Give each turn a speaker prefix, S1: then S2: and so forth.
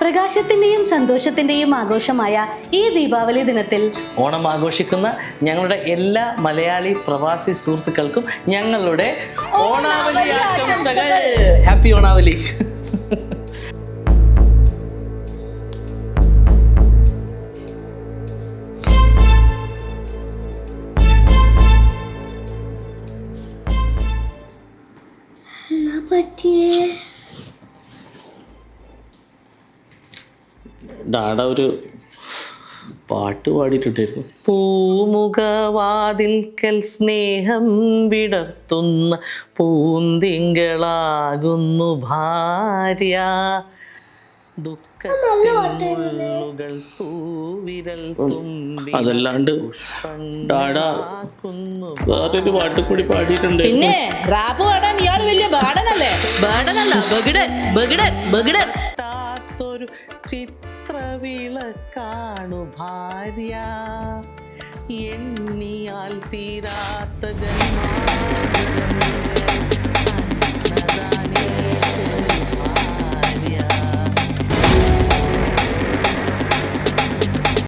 S1: പ്രകാശത്തിന്റെയും സന്തോഷത്തിന്റെയും ആഘോഷമായ ഈ ദീപാവലി ദിനത്തിൽ
S2: ഓണം ആഘോഷിക്കുന്ന ഞങ്ങളുടെ എല്ലാ മലയാളി പ്രവാസി സുഹൃത്തുക്കൾക്കും ഞങ്ങളുടെ ഓണാവലി ആശംസകൾ. ഹാപ്പി ഓണാവലി.
S3: പറ്റിയേ
S2: ഡാഡ ഒരു പാട്ട് പാടിയിട്ടുണ്ടായിരുന്നു. പൂമുഖവാതിൽക്കൽ സ്നേഹം വിടർത്തുന്ന പൂന്തിങ്കളാകുന്നു ഭാര്യ.
S4: അതല്ലാണ്ട് ഡാഡാ വേറൊരു പാട്ട് കൂടി പാടിയിട്ടുണ്ട്
S1: പിന്നെ റാപ്പ് പാടാൻ വലിയ ബാടനല്ലേ? ബാടനല്ല ബഗിടൻ ബഗിടൻ ബഗിടൻ. ാത്തൊരു
S2: ചിത്രവിളക്കാണു ഭാര്യ. എണ്ണിയാൽ തീരാത്ത ജന്മ.